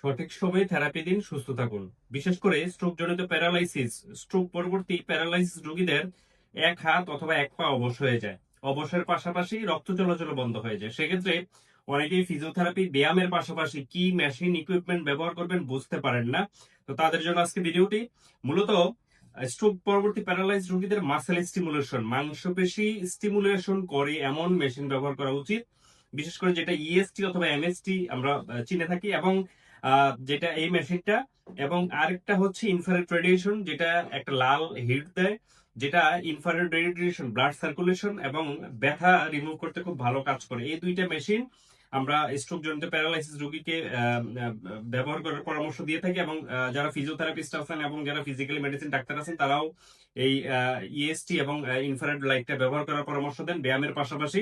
সঠিক সময়ে থেরাপি দিন, সুস্থ থাকুন। বিশেষ করে স্ট্রোক জনিত প্যারালাইসিস স্ট্রোক পরবর্তী প্যারালাইসিস রোগীদের এক হাত অথবা এক পা অবশ হয়ে যায়। অবসের পাশাপাশি রক্ত চলাচল বন্ধ হয়ে যায়। সেক্ষেত্রে অনেকেই ফিজিওথেরাপি ব্যায়ামের পাশাপাশি কি মেশিন ইকুইপমেন্ট ব্যবহার করবেন বুঝতে পারেন না। তো তাদের জন্য আজকে ভিডিওটি মূলত স্ট্রোক পরবর্তী প্যারালাইজ রোগীদের মাসেল স্টিমুলেশন মাংসপেশি স্টিমুলেশন করে এমন মেশিন ব্যবহার করা উচিত। বিশেষ করে যেটা ইএসটি অথবা এমএসটি আমরা চিনে থাকি এবং যেটা এই মেশিনটা এবং আরেকটা হচ্ছে ইনফ্রারেড রেডিয়েশন যেটা একটা লাল হিট দেয়, যেটা ইনফ্রারেড রেডিয়েশন ব্লাড সার্কুলেশন এবং ব্যথা রিমুভ করতে খুব ভালো কাজ করে। এই দুইটা মেশিন আমরা স্ট্রোক জনিত প্যারালাইসিস রোগীকে ব্যবহার করার পরামর্শ দিয়ে থাকি এবং যারা ফিজিওথেরাপিস্ট আছেন এবং যারা ফিজিক্যালি মেডিসিন ডাক্তার আছেন, তারাও এই ইএসটি এবং ইনফ্রারেড লাইটটা ব্যবহার করার পরামর্শ দেন। ব্যায়ামের পাশাপাশি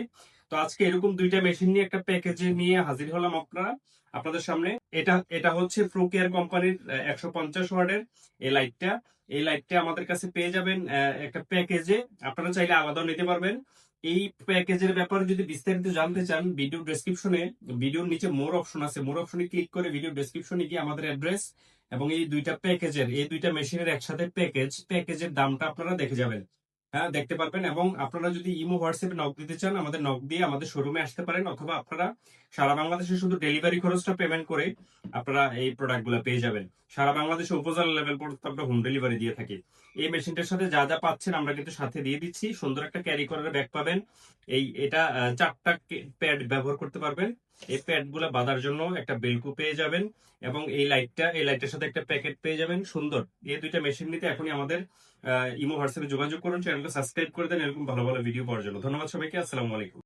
তো আজকে এরকম দুইটা মেশিন নিয়ে একটা প্যাকেজে নিয়ে হাজির হলাম আপনারা। আপনাদের সামনে এটা এটা হচ্ছে প্রোকেয়ার কোম্পানির একশো পঞ্চাশ ওয়ার্ডের এই লাইটটা এই লাইটটা আমাদের কাছে পেয়ে যাবেন একটা প্যাকেজে আপনারা চাইলে আলাদাও নিতে পারবেন। এই প্যাকেজের ব্যাপারে যদি বিস্তারিত জানতে চান ভিডিও ডেসক্রিপশনে ভিডিওর নিচে মোর অপশন আছে। মোর অপশনে ক্লিক করে ভিডিও ডেসক্রিপশনে গিয়ে আমাদের অ্যাড্রেস এবং এই দুইটা প্যাকেজের এই দুইটা মেশিনের একসাথে প্যাকেজ প্যাকেজের দামটা আপনারা দেখে যাবেন। হ্যাঁ দেখতে পারবেন। এবং আপনারা যদি ইমো, হোয়াটসঅ্যাপে নক দিতে চান, আমাদের নক দিয়ে আমাদের শোরুমে আসতে পারেন, অথবা আপনারা সারা বাংলাদেশে শুধু ডেলিভারি খরচটা পেমেন্ট করে আপনারা এই প্রোডাক্টগুলো পেয়ে যাবেন। সারা বাংলাদেশে উপজেলা লেভেল পর্যন্ত আমরা হোম ডেলিভারি দিয়ে থাকি। এই মেশিনটার সাথে যা যা পাচ্ছেন আমরা কিন্তু সাথে দিয়ে দিচ্ছি। সুন্দর একটা ক্যারি করার ব্যাগ পাবেন। এই, এটা চারটা প্যাড ব্যবহার করতে পারবেন। এই প্যাডগুলা বাঁধার জন্য একটা বেলকু পেয়ে যাবেন এবং এই লাইটটা এই লাইটের সাথে একটা প্যাকেট পেয়ে যাবেন। সুন্দর। এই দুইটা মেশিন নিতে এখনই আমাদের ইমো হোয়াটসঅ্যাপে যোগাযোগ করুন। চ্যানেলটা সাবস্ক্রাইব করে দেন। এরকম ভালো ভালো ভিডিও পাওয়ার জন্য। ধন্যবাদ সবাইকে। আসসালামু আলাইকুম।